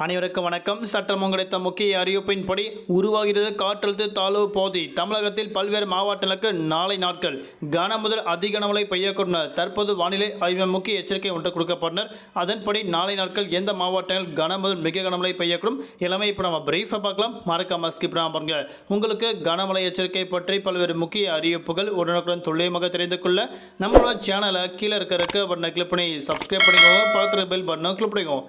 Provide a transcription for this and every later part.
அனைவருக்கும் வணக்கம். சட்டம் கிடைத்த முக்கிய அறிவிப்பின்படி உருவாகிறது காற்றழுத்த தாழ்வு போதி தமிழகத்தில் பல்வேறு மாவட்டங்களுக்கு நாளை நாட்கள் கன முதல் அதிக கனமழை பெய்யக்கூடும். தற்போது வானிலை ஆய்வு முக்கிய எச்சரிக்கை ஒன்று கொடுக்கப்பட்டனர். அதன்படி நாளை நாட்கள் எந்த மாவட்டங்கள் கன முதல் மிக கனமழை பெய்யக்கூடும்? எல்லாமே இப்போ நம்ம பிரீஃபாக பார்க்கலாம். மறக்காம ஸ்கிப் பாருங்க. உங்களுக்கு கனமழை எச்சரிக்கை பற்றி பல்வேறு முக்கிய அறிவிப்புகள் உடனுக்குடன் துல்லியமாக தெரிந்து கொள்ள நம்மளோட சேனலை கீழே இருக்க இருக்க பட்டனை கிளிக் பண்ணி சப்ஸ்கிரைப் பண்ணிக்கோங்க. பக்கத்தில் பெல் பட்டனை கிளிக் பண்ணிக்கோங்க.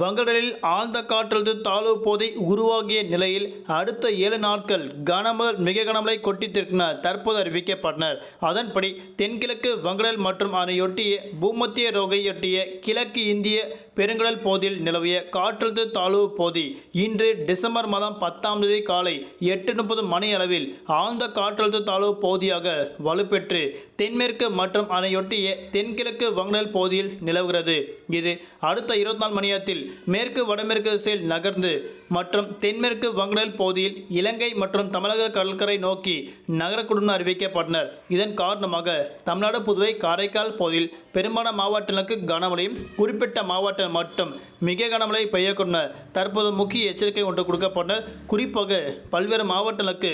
வங்கடலில் ஆழ்ந்த காற்றழுத்த தாழ்வு போதை உருவாகிய நிலையில் அடுத்த ஏழு நாட்கள் கனமுதல் மிக கனமழை கொட்டித்திருக்கின தற்போது அறிவிக்கப்பட்டனர். அதன்படி தென்கிழக்கு வங்கடல் மற்றும் அதனையொட்டிய பூமத்திய ரோகையொட்டிய கிழக்கு இந்திய பெருங்கடல் போதில் நிலவிய காற்றழுத்த தாழ்வு போதி இன்று டிசம்பர் மாதம் பத்தாம் தேதி காலை எட்டு முப்பது மணி அளவில் ஆழ்ந்த காற்றழுத்த தாழ்வு போதியாக வலுப்பெற்று தென்மேற்கு மற்றும் அதனையொட்டிய தென்கிழக்கு வங்கடல் போதியில் நிலவுகிறது. இது அடுத்த இருபத்தி நாலு மணி நேரத்தில் மேற்கு வடமேற்கு திசையில் நகர்ந்து மற்றும் தென்மேற்கு வங்கடல் பகுதியில் இலங்கை மற்றும் தமிழக கடற்கரை நோக்கி நகரக்கூடும் அறிவிக்கப்பட்டனர். இதன் காரணமாக தமிழ்நாடு புதுவை காரைக்கால் பகுதியில் பெரும்பாலான மாவட்டங்களுக்கு கனமழையும் குறிப்பிட்ட மாவட்டம் மட்டும் மிக கனமழை பெய்யக்கூடும் தற்போது முக்கிய எச்சரிக்கை ஒன்று கொடுக்கப்பட்டனர் குறிப்பாக பல்வேறு மாவட்டங்களுக்கு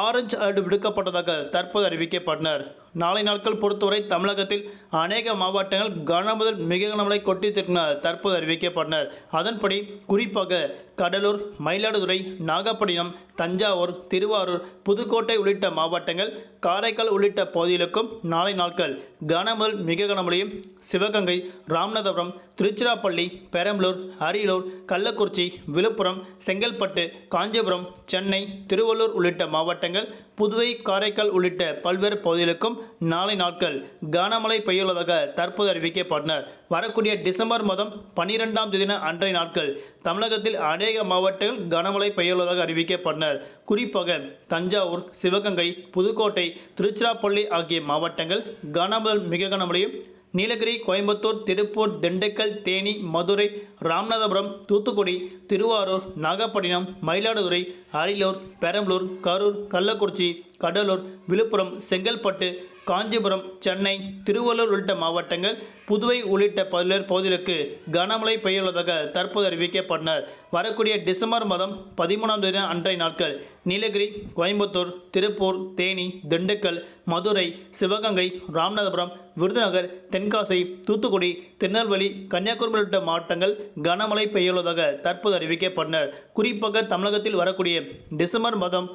ஆரஞ்சு அலர்ட் விடுக்கப்பட்டதாக தற்போது அறிவிக்கப்பட்டனர். நாளை நாட்கள் பொறுத்தவரை தமிழகத்தில் அநேக மாவட்டங்கள் கன முதல் மிக கனமழை கொட்டித்திருக்கின தற்போது அறிவிக்கப்பட்டனர். அதன்படி குறிப்பாக கடலூர் மயிலாடுதுறை நாகப்பட்டினம் தஞ்சாவூர் திருவாரூர் புதுக்கோட்டை உள்ளிட்ட மாவட்டங்கள் காரைக்கால் உள்ளிட்ட பகுதிகளுக்கும் நாளை நாட்கள் கனமுதல் மிக கனமழையும் சிவகங்கை ராமநாதபுரம் திருச்சிராப்பள்ளி பெரம்பலூர் அரியலூர் கள்ளக்குறிச்சி விழுப்புரம் செங்கல்பட்டு காஞ்சிபுரம் சென்னை திருவள்ளூர் உள்ளிட்ட மாவட்டங்கள் புதுவை காரைக்கால் உள்ளிட்ட பல்வேறு பகுதிகளுக்கும் நாளை நாட்கள் கனமழை பெய்யுள்ளதாக தற்போது அறிவிக்கப்பட்டனர் வரக்கூடிய டிசம்பர் மாதம் பன்னிரெண்டாம் தேதின அன்றைய நாட்கள் தமிழகத்தில் அநேக மாவட்டங்கள் கனமழை பெய்யுள்ளதாக அறிவிக்கப்பட்டனர். குறிப்பாக தஞ்சாவூர் சிவகங்கை புதுக்கோட்டை திருச்சிராப்பள்ளி ஆகிய மாவட்டங்கள் கனமுதல் மிக கனமழையும் நீலகிரி கோயம்புத்தூர் திருப்பூர் திண்டுக்கல் தேனி மதுரை ராமநாதபுரம் தூத்துக்குடி திருவாரூர் நாகப்பட்டினம் மயிலாடுதுறை அரியலூர் பெரம்பலூர் கரூர் கள்ளக்குறிச்சி கடலூர் விழுப்புரம் செங்கல்பட்டு காஞ்சிபுரம் சென்னை திருவள்ளூர் உள்ளிட்ட மாவட்டங்கள் புதுவை உள்ளிட்ட பல்வேறு பகுதிகளுக்கு கனமழை பெய்யுள்ளதாக தற்போது அறிவிக்கப்பட்டனர். வரக்கூடிய டிசம்பர் மாதம் பதிமூணாம் தேதி அன்றைய நாட்கள் நீலகிரி கோயம்புத்தூர் திருப்பூர் தேனி திண்டுக்கல் மதுரை சிவகங்கை ராமநாதபுரம் விருதுநகர் தென்காசி தூத்துக்குடி திருநெல்வேலி கன்னியாகுமரி உள்ளிட்ட மாவட்டங்கள் கனமழை பெய்யுள்ளதாக தற்போது அறிவிக்கப்பட்டனர். குறிப்பாக தமிழகத்தில் வரக்கூடிய டிசம்பர் மாதம்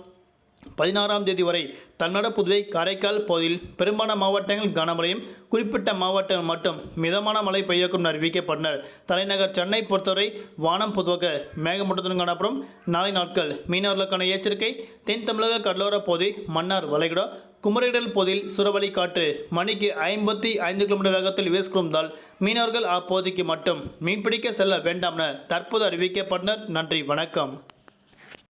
பதினாறாம் தேதி வரை தன்னட புதுவை காரைக்கால் பகுதியில் பெரும்பாலான மாவட்டங்கள் கனமழையும் குறிப்பிட்ட மாவட்டங்கள் மட்டும் மிதமான மழை பெய்யக்கும் அறிவிக்கப்பட்டனர். தலைநகர் சென்னை பொறுத்தவரை வானம் பொதுவாக மேகமூட்டத்துடன் காணப்படும். நாளை நாட்கள் மீனவர்களுக்கான எச்சரிக்கை. தென் தமிழக கடலோர பகுதி மன்னார் வளைகுடா குமரிடல் பகுதியில் சுரவழி காற்று மணிக்கு ஐம்பத்தி ஐந்து கிலோமீட்டர் வேகத்தில் வீசுகிறதால் மீனவர்கள் அப்பகுதிக்கு மட்டும் மீன்பிடிக்க செல்ல வேண்டாம் என தற்போது அறிவிக்கப்பட்டனர். நன்றி வணக்கம்.